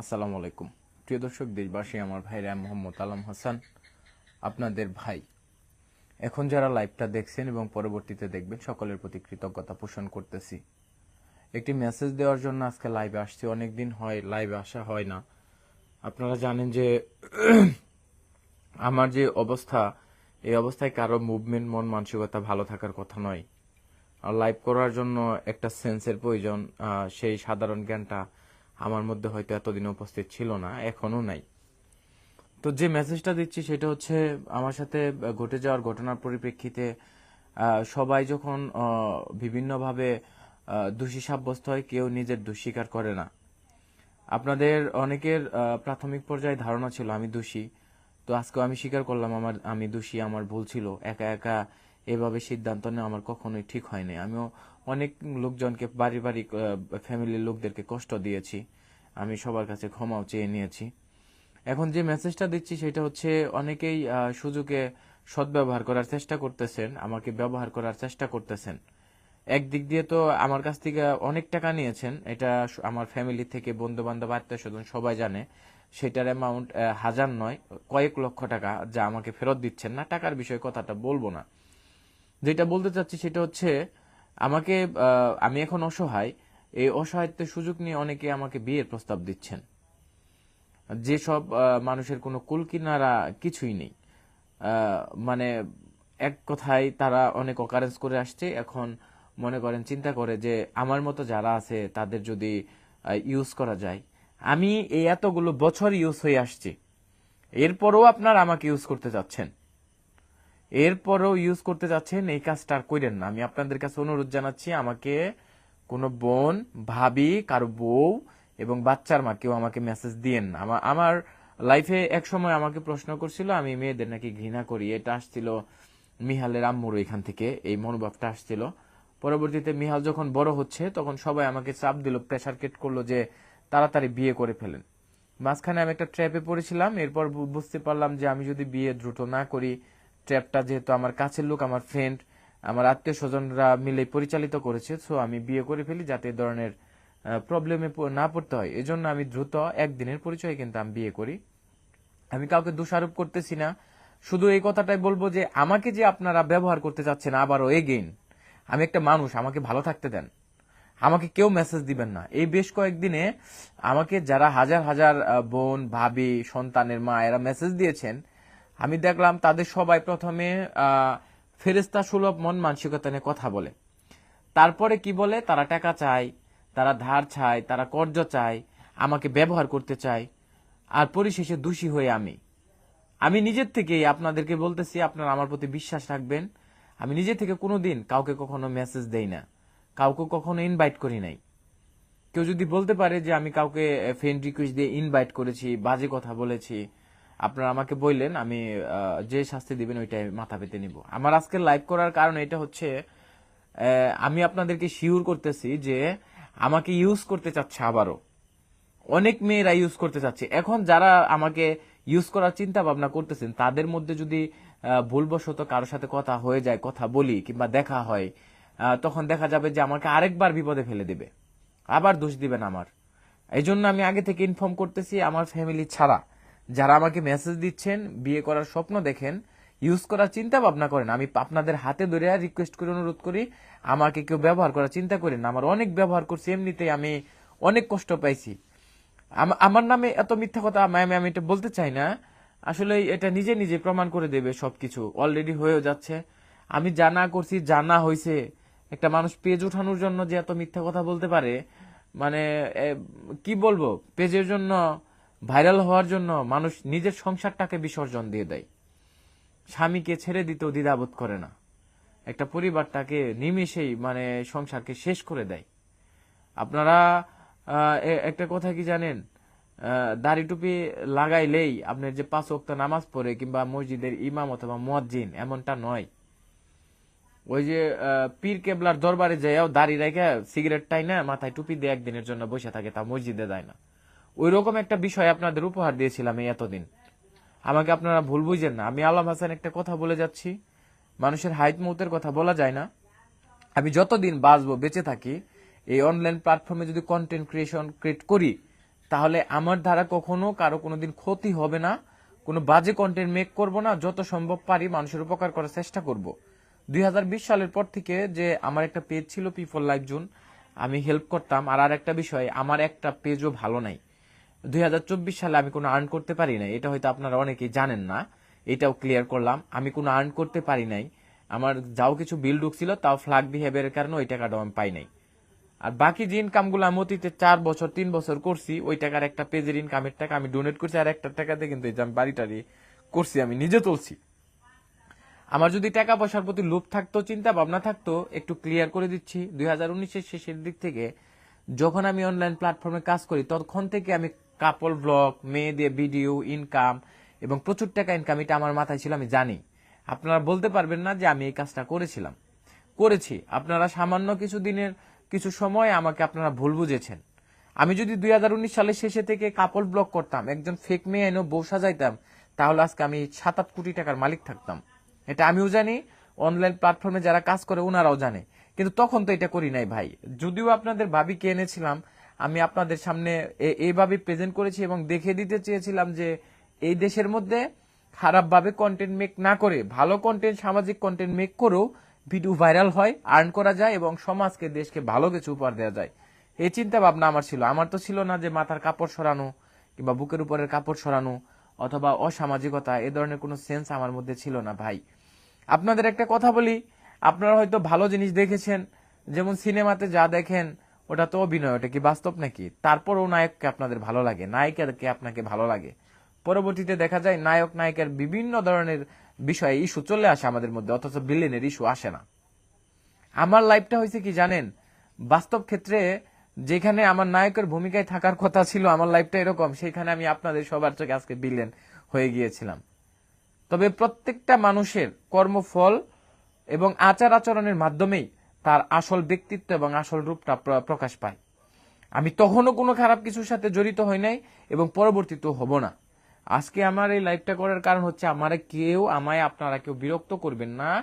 আসসালামু আলাইকুম। প্রিয় দর্শক, দেশবাসী, আমার ভাই রাম মোহাম্মদ আলম হাসান, আপনাদের ভাই। এখন যারা লাইভটা দেখছেন এবং পরবর্তীতে দেখবেন, সকলের প্রতি কৃতজ্ঞতা পোষণ করতেছি। একটি মেসেজ দেওয়ার জন্য আজকে লাইভে আসছি। অনেকদিন হয় লাইভে আসা হয় না। আপনারা জানেন যে আমার যে অবস্থা, এই অবস্থায় কারও মুভমেন্ট মন, মানসিকতা ভালো থাকার কথা নয়। আর লাইভ করার জন্য একটা সেন্সের প্রয়োজন সেই সাধারণ জ্ঞানটা আমার মধ্যে হয়তো এতদিন উপস্থিত ছিল না এখনও নাই। তো যে মেসেজটা দিচ্ছি সেটা হচ্ছে, আমার সাথে ঘটে যাওয়ার ঘটনার পরিপ্রেক্ষিতে সবাই যখন বিভিন্নভাবে দোষী সাব্যস্ত হয়, কেউ নিজের দোষ স্বীকার করে না। আপনাদের অনেকের প্রাথমিক পর্যায়ে ধারণা ছিল আমি দোষী। তো আজকেও আমি স্বীকার করলাম, আমার, আমি দোষী, আমার ভুল ছিল। একা একা এভাবে সিদ্ধান্ত নেওয়া আমার কখনোই ঠিক হয়নি। আমিও অনেক লোকজনকে, পারিবারিক ফ্যামিলির লোকদেরকে কষ্ট দিয়েছি। আমি সবার কাছে ক্ষমাও চেয়ে নিয়েছি। এখন যে মেসেজটা দিচ্ছি সেটা হচ্ছে অনেকেই সুযোগে সদ্ব্যবহার করার চেষ্টা করতেছেন, আমাকে ব্যবহার করার চেষ্টা করতেছেন। একদিক দিয়ে তো আমার কাছ থেকে অনেক টাকা নিয়েছেন, এটা আমার ফ্যামিলি থেকে বন্ধু বান্ধব আত্মীয় স্বজন সবাই জানে। সেটার অ্যামাউন্ট হাজার নয়, কয়েক লক্ষ টাকা যা আমাকে ফেরত দিচ্ছেন না। টাকার বিষয়ে কথাটা বলব না। যেটা বলতে চাচ্ছি সেটা হচ্ছে, আমাকে আমি এখন অসহায়। এই অসহায়ত্বের সুযোগ নিয়ে অনেকে আমাকে বিয়ের প্রস্তাব দিচ্ছেন। যেসব মানুষের কোনো কুলকিনারা কিছুই নেই। মানে এক কথায় তারা অনেক অকারেন্স করে আসছে। এখন মনে করেন, চিন্তা করে যে আমার মতো যারা আছে, তাদের যদি ইউজ করা যায়। আমি এই এতগুলো বছর ইউজ হয়ে আসছি। এরপরও আপনার আমাকে ইউজ করতে চাচ্ছেন। এরপরও ইউজ করতে যাচ্ছেন, এই কাজটা আর কইরেন না। আমি আপনাদের কাছে অনুরোধ জানাচ্ছি, আমাকে কোনো বোন, ভাবি, কারও বউ এবং বাচ্চার মা কেউ আমাকে মেসেজ দিয়েন না। আমার লাইফে এক সময় আমাকে প্রশ্ন করছিল, আমি মেয়েদের নাকি ঘৃণা করি। এটা আসছিল মিহালের আম্মুর এখান থেকে, এই মনোভাবটা আসছিল। পরবর্তীতে মিহাল যখন বড় হচ্ছে, তখন সবাই আমাকে চাপ দিল প্রেশার কেট করল যে তাড়াতাড়ি বিয়ে করে ফেলেন। মাঝখানে আমি একটা ট্র্যাপে পড়েছিলাম, এরপর বুঝতে পারলাম যে আমি যদি বিয়ে দ্রুত না করি ট্র্যাপটা যেহেতু আমার কাছের লোক, আমার ফ্রেন্ড আমার আত্মীয় স্বজনরা মিলে পরিচালিত করেছে সো আমি বিয়ে করে ফেলি যাতে এ ধরনের প্রবলেমে না পড়তে হয়। এজন্য আমি দ্রুত একদিনের পরিচয় কিন্তু আমি বিয়ে করি। আমি কাউকে দোষারোপ করতেছি না। শুধু এই কথাটাই বলব যে আমাকে যে আপনারা ব্যবহার করতে চাচ্ছেন আবারও এগেইন আমি একটা মানুষ, আমাকে ভালো থাকতে দেন। আমাকে কেউ মেসেজ দিবেন না। এই বেশ কয়েকদিনে আমাকে যারা হাজার হাজার বোন, ভাবি, সন্তানের মা, এরা মেসেজ দিয়েছেন আমি দেখলাম তাদের সবাই প্রথমে ফেরেস্তা সুলভ মন মানসিকতা নিয়ে কথা বলে। তারপরে কি বলে? তারা টাকা চায়, তারা ধার চায়, তারা কর্জ চায়, আমাকে ব্যবহার করতে চায়, আর পরিশেষে দোষী হয়ে আমি। আমি নিজের থেকেই আপনাদেরকে বলতেছি, আপনারা আমার প্রতি বিশ্বাস রাখবেন। আমি নিজে থেকে কোনো দিন কাউকে কখনো মেসেজ দেই না। কাউকে কখনো ইনভাইট করি নাই। কেউ যদি বলতে পারে যে আমি কাউকে ফ্রেন্ড রিকোয়েস্ট দিয়ে ইনভাইট করেছি, বাজে কথা বলেছি আপনারা আমাকে বললেন, আমি যে শাস্তি দিবেন ওইটাই মাথা পেতে নিব। আমার আজকে লাইভ করার কারণ এটা হচ্ছে আমি আপনাদেরকে শিওর করতেছি যে আমাকে ইউজ করতে চাচ্ছে আবারও। অনেক মেয়েরা ইউজ করতে চাচ্ছে। এখন যারা আমাকে ইউজ করার চিন্তা ভাবনা করতেছেন, তাদের মধ্যে যদি ভুলবশত কারোর সাথে কথা হয়ে যায়, কথা বলি কিংবা দেখা হয় তখন দেখা যাবে যে আমাকে আরেকবার বিপদে ফেলে দেবে। আবার দোষ দিবেন আমার। এই জন্য আমি আগে থেকে ইনফর্ম করতেছি, আমার ফ্যামিলি ছাড়া। যারা আমাকে মেসেজ দিচ্ছেন, বিয়ে করার স্বপ্ন দেখেন ইউজ করার চিন্তা ভাবনা করেন, আমি আপনাদের হাতে ধরে রিকোয়েস্ট করে অনুরোধ করি, আমাকে কেউ ব্যবহার করার চিন্তা করেন। আমার অনেক ব্যবহার করছি এমনিতে আমি অনেক কষ্ট পাইছি। আমার নামে এত মিথ্যা কথা ম্যাম আমি এটা বলতে চাই না। আসলে এটা নিজে নিজে প্রমাণ করে দেবে সবকিছু। অলরেডি হয়েও যাচ্ছে। আমি জানা করছি জানা হয়েছে একটা মানুষ পেজ উঠানোর জন্য যে এত মিথ্যা কথা বলতে পারে মানে কি বলব? পেজের জন্য ভাইরাল হওয়ার জন্য মানুষ নিজের সংসারটাকে বিসর্জন দিয়ে দেয়। স্বামীকে ছেড়ে দিতেও দ্বিধাবোধ করে না। একটা পরিবারটাকে নিমেষেই মানে সংসারকে শেষ করে দেয়। আপনারা একটা কথা কি জানেন? দাড়ি টুপি লাগাইলেই আপনার যে পাঁচ ওয়াক্ত নামাজ পড়ে কিংবা মসজিদের ইমাম অথবা মুয়াজ্জিন, এমনটা নয়। ওই যে পীর কেবলার দরবারে যাইয়াও দাড়ি রেখে সিগারেট টাই না মাথায় টুপি দিয়ে একদিনের জন্য বসে থাকে, তা মসজিদে দেয় না। ওই রকম একটা বিষয় আপনাদের উপহার দিয়েছিলাম এই এতদিন। আমাকে আপনারা ভুল বুঝেন না। আমি আলম হাসান একটা কথা বলে যাচ্ছি। মানুষের হাইট মৌতের কথা বলা যায় না। আমি যতদিন বাঁচবো, বেঁচে থাকি, এই অনলাইন প্ল্যাটফর্মে যদি কন্টেন্ট ক্রিয়েশন ক্রিয়েট করি, তাহলে আমার দ্বারা কখনো কারও কোনো দিন ক্ষতি হবে না। কোনো বাজে কন্টেন্ট মেক করব না। যত সম্ভব পারি মানুষের উপকার করার চেষ্টা করব। দুই হাজার বিশ সালের পর থেকে যে আমার একটা পেজ ছিল পিপল লাইফ জোন আমি হেল্প করতাম। আর আর একটা বিষয়, আমার একটা পেজও ভালো নাই। দুই হাজার চব্বিশ সালে আমি কোনো আর্ন করতে পারি নাই। এটা হয়তো আপনারা অনেকেই জানেন না। এটাও ক্লিয়ার করলাম। আমি কোনো আর্ন করতে পারি নাই। আমার যাও কিছু বিল ঢুকছিল, তাও ফ্লাগ বিহেভিয়ারের কারণে ওই টাকাটাও আমি পাই নাই। আর বাকি যে ইনকামগুলো আমি অতীতে চার বছর, তিন বছর করছি, ওই টাকার একটা পেজের ইনকামের টাকা আমি ডোনেট করছি, আর একটা টাকাতে কিন্তু এই যে আমি বাড়ি টাড়ি করছি, আমি নিজে তুলছি। আমার যদি টাকা পয়সার প্রতি লোভ থাকতো চিন্তা ভাবনা থাকতো, একটু ক্লিয়ার করে দিচ্ছি। দুই হাজার উনিশের শেষের দিক থেকে, যখন আমি অনলাইন প্ল্যাটফর্মে কাজ করি তখন থেকে আমি কাপল ব্লগ মেয়ে দিয়ে ভিডিও ইনকাম এবং প্রচুর টাকা ইনকাম এটা আমার মাথায় ছিল, আমি জানি। আপনারা বলতে পারবেন না যে আমি এই কাজটা করেছিলাম। করেছি। আপনারা সামান্য কিছু দিনের কিছু সময় আমাকে আপনারা ভুল বুঝেছেন। আমি যদি দুই হাজার উনিশ সালের শেষে থেকে কাপল ব্লক করতাম, একজন ফেক মেয়ে এনে বউ সাজাইতাম, তাহলে আজকে আমি সাত আট কোটি টাকার মালিক থাকতাম। এটা আমিও জানি অনলাইন প্ল্যাটফর্মে যারা কাজ করে, ওনারাও জানে। কিন্তু তখন তো এটা করি নাই ভাই। যদিও আপনাদের ভাবিকে এনেছিলাম আমি আপনাদের সামনে এইভাবে প্রেজেন্ট করেছি এবং দেখে দিতে চেয়েছিলাম যে এই দেশের মধ্যে খারাপভাবে কন্টেন্ট মেক না করে, ভালো কন্টেন্ট সামাজিক কন্টেন্ট মেক করেও ভিডিও ভাইরাল হয় আর্ন করা যায় এবং সমাজকে, দেশকে ভালো কিছু উপহার দেওয়া যায়। এই চিন্তা ভাবনা আমার ছিল। আমার তো ছিল না যে মাথার কাপড় সরানো কিংবা বুকের উপরের কাপড় সরানো অথবা অসামাজিকতা, এ ধরনের কোনো সেন্স আমার মধ্যে ছিল না ভাই। আপনাদের একটা কথা বলি, আপনারা হয়তো ভালো জিনিস দেখেছেন, যেমন সিনেমাতে যা দেখেন ওটা তো অভিনয়, ওটা কি বাস্তব নাকি? তারপরও নায়ককে আপনাদের ভালো লাগে নায়িকাকে আপনাকে ভালো লাগে। পরবর্তীতে দেখা যায় নায়ক, নায়িকার বিভিন্ন ধরনের বিষয়ে ইস্যু চলে আসে আমাদের মধ্যে, অথচ বিলেনের ইস্যু আসে না। আমার লাইফটা হয়েছে কি জানেন? বাস্তব ক্ষেত্রে যেখানে আমার নায়কের ভূমিকায় থাকার কথা ছিল, আমার লাইফটা এরকম, সেখানে আমি আপনাদের সবার চোখে আজকে বিলেন হয়ে গিয়েছিলাম। তবে প্রত্যেকটা মানুষের কর্মফল এবং আচার আচরণের মাধ্যমেই তার আসল ব্যক্তিত্ব এবং আসল রূপটা প্র- প্রকাশ পায়। আমি তখনও কোনো খারাপ কিছুর সাথে জড়িত হই নাই এবং পরবর্তীতেও হব না। আজকে আমার এই লাইভটা করার কারণ হচ্ছে আমার কেউ আমায় আপনারা কেউ বিরক্ত করবেন না,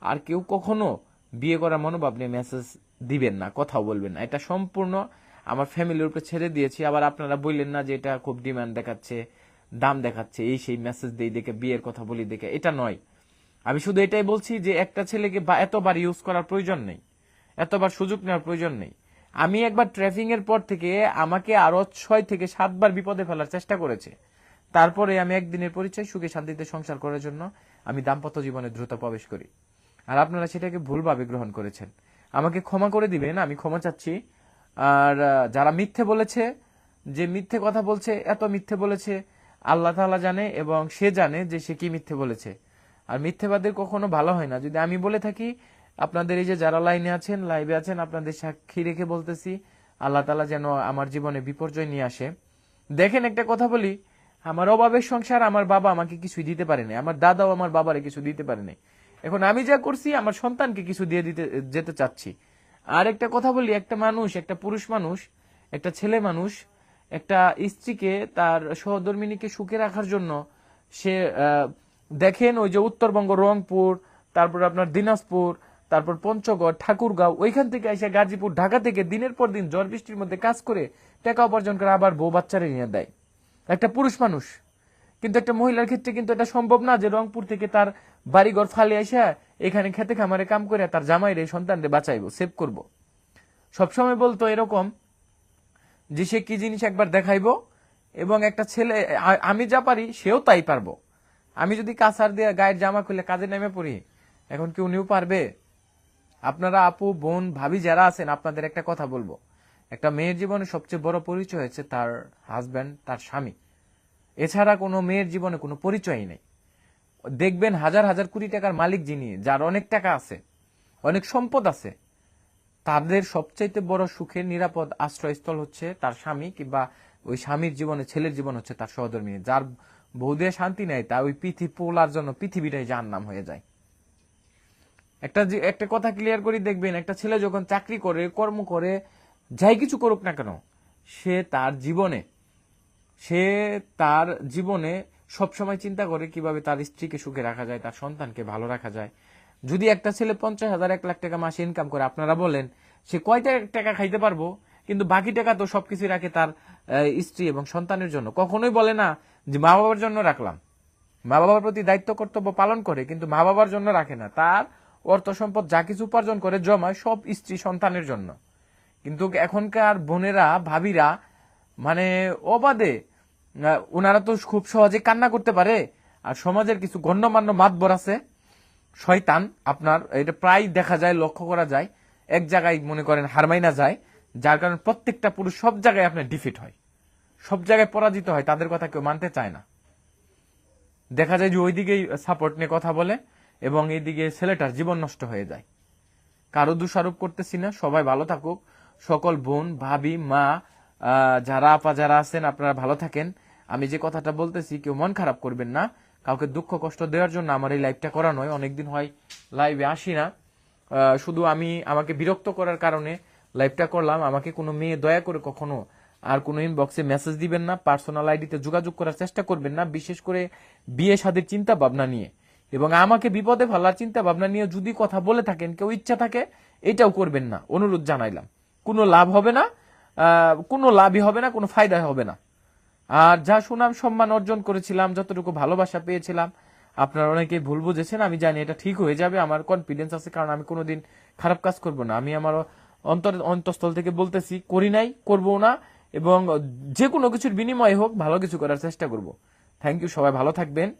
আর কেউ কখনো বিয়ে করার মনোভাব নিয়ে মেসেজ দিবেন না, কথাও বলবেন না। এটা সম্পূর্ণ আমার ফ্যামিলির উপরে ছেড়ে দিয়েছি। আবার আপনারা বললেন না যে এটা খুব ডিমান্ড দেখাচ্ছে, দাম দেখাচ্ছে, এই সেই মেসেজ দেই দেখে, বিয়ের কথা বলি দেখে। এটা নয়। আমি শুধু এটাই বলছি যে একটা ছেলেকে এতবার ইউজ করার প্রয়োজন নেই। এতবার সুযোগ নেওয়ার প্রয়োজন নেই। আমি একবার ট্রেফিং এর পর থেকে আমাকে আরও ছয় থেকে সাতবার বিপদে ফেলার চেষ্টা করেছে। তারপরে আমি একদিনের পরিচয়, সুখে শান্তিতে সংসার করার জন্য আমি দাম্পত্য জীবনে দ্রুত প্রবেশ করি। আর আপনারা সেটাকে ভুলভাবে গ্রহণ করেছেন। আমাকে ক্ষমা করে দিবেন, আমি ক্ষমা চাচ্ছি। আর যারা মিথ্যে বলেছে, যে মিথ্যে কথা বলছে, এত মিথ্যে বলেছে, আল্লাহ তালা জানে এবং সে জানে যে সে কি মিথ্যে বলেছে। আর মিথ্যেবাদের কখনো ভালো হয় না। যদি আমি বলে থাকি, আপনাদের এই যে যারা লাইনে আছেন, লাইভে আছেন, আপনাদের সাক্ষী রেখে বলতেছি, আল্লাহ তালা যেন আমার জীবনে বিপর্যয় নিয়ে আসে। দেখেন একটা কথা বলি, আমার অভাবের সংসার আমার বাবা আমাকে কিছুই দিতে পারেনি আমার দাদাও আমার বাবারে কিছু দিতে পারেনি এখন আমি যা করছি, আমার সন্তানকে কিছু দিয়ে দিতে, যেতে চাচ্ছি। আর একটা কথা বলি, একটা মানুষ, একটা পুরুষ মানুষ, একটা ছেলে মানুষ, একটা স্ত্রীকে তার সহধর্মিনীকে সুখে রাখার জন্য সে দেখেন ওই যে উত্তরবঙ্গ, রংপুর, তারপর আপনার দিনাজপুর, তারপর পঞ্চগড়, ঠাকুরগাঁও, ওইখান থেকে এসে গাজীপুর, ঢাকা থেকে দিনের পর দিন ঝড় বৃষ্টির মধ্যে কাজ করে টাকা উপার্জন করে আবার বউ বাচ্চারে নিয়ে দেয়। একটা পুরুষ মানুষ। কিন্তু একটা মহিলার ক্ষেত্রে কিন্তু এটা সম্ভব না যে রংপুর থেকে তার বাড়িঘর ফালে এসে এখানে খেতে খামারে কাম করে তার জামাইরে, সন্তানরে বাঁচাইবো সেভ করব। সবসময় বলতো এরকম যে সে কি জিনিস একবার দেখাইবো এবং একটা ছেলে আমি যা পারি সেও তাই পারব। আমি যদি কাছার দিয়ে গায়ের জামা খুলে কাজে নেমে পড়ি, এখন কি উনিও পারবে? আপনারা আপু, বোন, ভাবি যারা আছেন, আপনাদের একটা কথা বলব। একটা মেয়ের জীবনে সবচেয়ে বড় পরিচয় হচ্ছে তার হাজব্যান্ড তার স্বামী। এছাড়া কোনো মেয়ের জীবনে কোনো পরিচয়ই নেই। দেখবেন হাজার হাজার কোটি টাকার মালিক যিনি, যার অনেক টাকা আছে, অনেক সম্পদ আছে, তাদের সবচাইতে বড় সুখের নিরাপদ আশ্রয়স্থল হচ্ছে তার স্বামী কিংবা ওই স্বামীর জীবনে, ছেলের জীবন হচ্ছে তার সহধর্মী যার বৌদিয়া শান্তি নেয় তা ওই পৃথিবী পোলার জন্য পৃথিবীটাই যার নাম হয়ে যায়। একটা একটা কথা ক্লিয়ার করি, দেখবেন একটা ছেলে যখন চাকরি করে, কর্ম করে, যাই কিছু করুক না কেন, সে তার জীবনে, সে তার জীবনে সবসময় চিন্তা করে কীভাবে তার স্ত্রীকে সুখে রাখা যায়, তার সন্তানকে ভালো রাখা যায়। যদি একটা ছেলে পঞ্চাশ হাজার, এক লাখ টাকা মাসে ইনকাম করে, আপনারা বলেন, সে কয়টা টাকা খাইতে পারব? কিন্তু বাকি টাকা তো সবকিছু রাখে তার স্ত্রী এবং সন্তানের জন্য। কখনোই বলে না যে মা বাবার জন্য রাখলাম। মা বাবার প্রতি দায়িত্ব, কর্তব্য পালন করে, কিন্তু মা বাবার জন্য রাখে না। তার অর্থ সম্পদ যা কিছু উপার্জন করে, জমায় সব স্ত্রী সন্তানের জন্য। কিন্তু এখনকার বোনেরা, ভাবিরা মানে অবাধে ওনারা তো খুব সহজে কান্না করতে পারে। আর সমাজের কিছু গণ্যমান্য মাতবর আছে। শয়তান, আপনার, এটা প্রায় দেখা যায়, লক্ষ্য করা যায়। এক জায়গায় মনে করেন হারমাইনা যায়, যার কারণে প্রত্যেকটা পুরুষ সব জায়গায় আপনার ডিফিট হয়। সব জায়গায় পরাজিত হয়, তাদের কথা কেউ মানতে চায় না। দেখা যায় যে ওইদিকেই সাপোর্ট নিয়ে কথা বলে এবং এইদিকে ছেলেটার জীবন নষ্ট হয়ে যায়। কারও দোষারোপ করতেছি না, সবাই ভালো থাকুক। সকল বোন, ভাবি, মা যারা আপা, যারা আছেন, আপনারা ভালো থাকেন। আমি যে কথাটা বলতেছি, কেউ মন খারাপ করবেন না। কাউকে দুঃখ, কষ্ট দেওয়ার জন্য আমার এই লাইভটা করা নয়। অনেকদিন হয় লাইভে আসি না। শুধু আমি আমাকে বিরক্ত করার কারণে লাইভটা করলাম। আমাকে কোনো মেয়ে দয়া করে কখনো আর কোনো ইনবক্সে মেসেজ দিবেন না পার্সোনাল আইডিতে যোগাযোগ করার চেষ্টা করবেন না, বিশেষ করে বিয়ে শাদের চিন্তা ভাবনা নিয়ে। এবং আমাকে বিপদে ফেলার চিন্তা ভাবনা নিয়ে যদি কথা বলে থাকেন, কেউ ইচ্ছা থাকে, এটাও করবেন না। অনুরোধ জানাইলাম। কোনো লাভ হবে না কোনো লাভই হবে না, কোনো ফায়দা হবে না। আর যা সুনাম, সম্মান অর্জন করেছিলাম, যতটুকু ভালোবাসা পেয়েছিলাম, আপনারা অনেকেই ভুল বুঝেছেন, আমি জানি এটা ঠিক হয়ে যাবে, আমার কনফিডেন্স আছে, কারণ আমি কোনোদিন খারাপ কাজ করব না। আমি আমার অন্তর, অন্তঃস্থল থেকে বলতেছি, করি নাই করব না এবং যে কোনো কিছুর বিনিময়ে হোক ভালো কিছু করার চেষ্টা করব। থ্যাংক ইউ সবাই ভালো থাকবেন।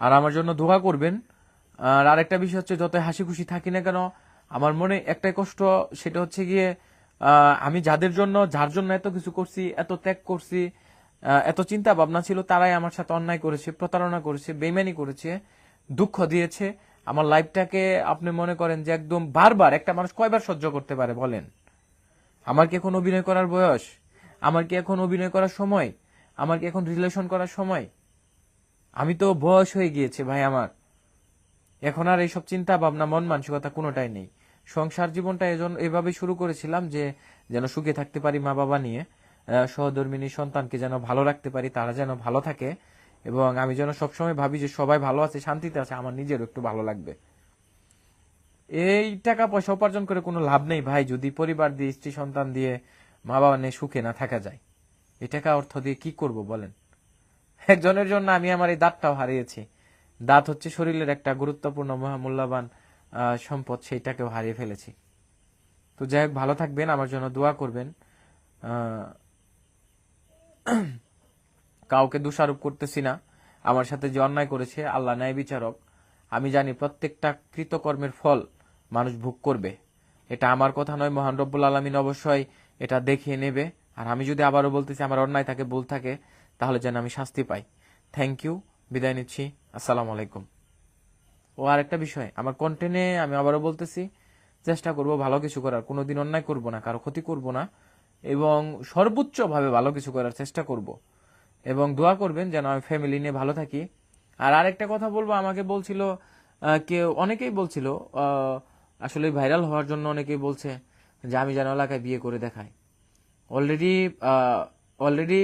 আর আমার জন্য দোয়া করবেন। আর আরেকটা বিষয় হচ্ছে যত হাসি খুশি থাকি না কেন, আমার মনে একটাই কষ্ট, সেটা হচ্ছে গিয়ে আমি যাদের জন্য, যার জন্য এত কিছু করছি, এত ত্যাগ করছি এত চিন্তা ভাবনা ছিল, তারাই আমার সাথে অন্যায় করেছে, প্রতারণা করেছে, বেইমানি করেছে, দুঃখ দিয়েছে। আমার লাইফটাকে আপনি মনে করেন যে একদম বারবার একটা মানুষ কয়বার সহ্য করতে পারে, বলেন? আমার কি এখন অভিনয় করার বয়স? আমার কি এখন অভিনয় করার সময়? আমার কি এখন রিলেশন করার সময়? আমি তো বয়স হয়ে গিয়েছে ভাই আমার। এখন আর এইসব চিন্তা, ভাবনা, মন মানসিকতা কোনোটাই নেই। সংসার জীবনটা এজন, এভাবে শুরু করেছিলাম যে, যেন সুখে থাকতে পারি মা বাবা নিয়ে সহধর্মিনী সন্তানকে যেন ভালো রাখতে পারি, তারা যেন ভালো থাকে, এবং আমি যেন সবসময় ভাবি যে সবাই ভালো আছে, শান্তিতে আছে, আমার নিজেরও একটু ভালো লাগবে। এই টাকা পয়সা উপার্জন করে কোনো লাভ নেই ভাই, যদি পরিবার দিয়ে, স্ত্রী সন্তান দিয়ে মা বাবা নিয়ে সুখে না থাকা যায়। এই টাকা অর্থ দিয়ে কি করব বলেন? একজনের জন্য আমি আমার এই দাঁতটাও হারিয়েছি। দাঁত হচ্ছে শরীরের একটা গুরুত্বপূর্ণ, মহামূল্যবান সম্পদ সেইটাকেও হারিয়ে ফেলেছি। তো যাই হোক, ভালো থাকবেন, আমার জন্য দোয়া করবেন। কাউকে দোষারোপ করতেছি না। আমার সাথে যে অন্যায় করেছে, আল্লাহ ন্যায় বিচারক আমি জানি প্রত্যেকটা কৃতকর্মের ফল মানুষ ভোগ করবে। এটা আমার কথা নয়, মহান রব্বুল আলমিন অবশ্যই এটা দেখিয়ে নেবে। আর আমি যদি আবারও বলতেছি আমার অন্যায় থাকে, ভুল থাকে, তাহলে যেন আমি শাস্তি পাই। থ্যাংক ইউ বিদায় নিচ্ছি। আসসালামু আলাইকুম। ও, আর একটা বিষয়, আমার কন্টেন্টে আমি আবারও বলতেছি, চেষ্টা করব ভালো কিছু করার। কোনোদিন অন্যায় করব না, কারও ক্ষতি করব না, এবং সর্বোচ্চভাবে ভালো কিছু করার চেষ্টা করব। এবং দোয়া করবেন যেন আমি ফ্যামিলি নিয়ে ভালো থাকি। আর আরেকটা কথা বলব, আমাকে বলছিল কেউ, অনেকেই বলছিল আসলে ভাইরাল হওয়ার জন্য অনেকেই বলছে যে আমি যেন এলাকায় বিয়ে করে দেখাই। অলরেডি অলরেডি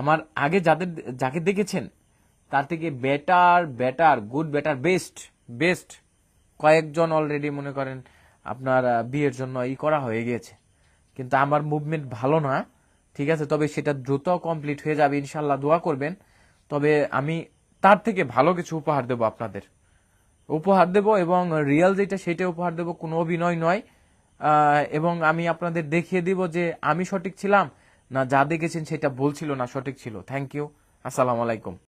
আমার আগে যাদের, যাকে দেখেছেন, তার থেকে better better good better best best কয়েকজন অলরেডি মনে করেন আপনার বিয়ের জন্য ই করা হয়ে গিয়েছে। কিন্তু আমার মুভমেন্ট ভালো না, ঠিক আছে? তবে সেটা দ্রুত কমপ্লিট হয়ে যাবে ইনশাল্লাহ দোয়া করবেন। তবে আমি তার থেকে ভালো কিছু উপহার দেব আপনাদের। উপহার দেব এবং রিয়াল যেটা সেটা উপহার দেব, কোনো অভিনয় নয়। এবং আমি আপনাদের দেখিয়ে দিব যে আমি সঠিক ছিলাম, না যা দেখেছেন সেটা বলছিল ছিল, না সঠিক ছিল। থ্যাংক ইউ আসসালামু আলাইকুম।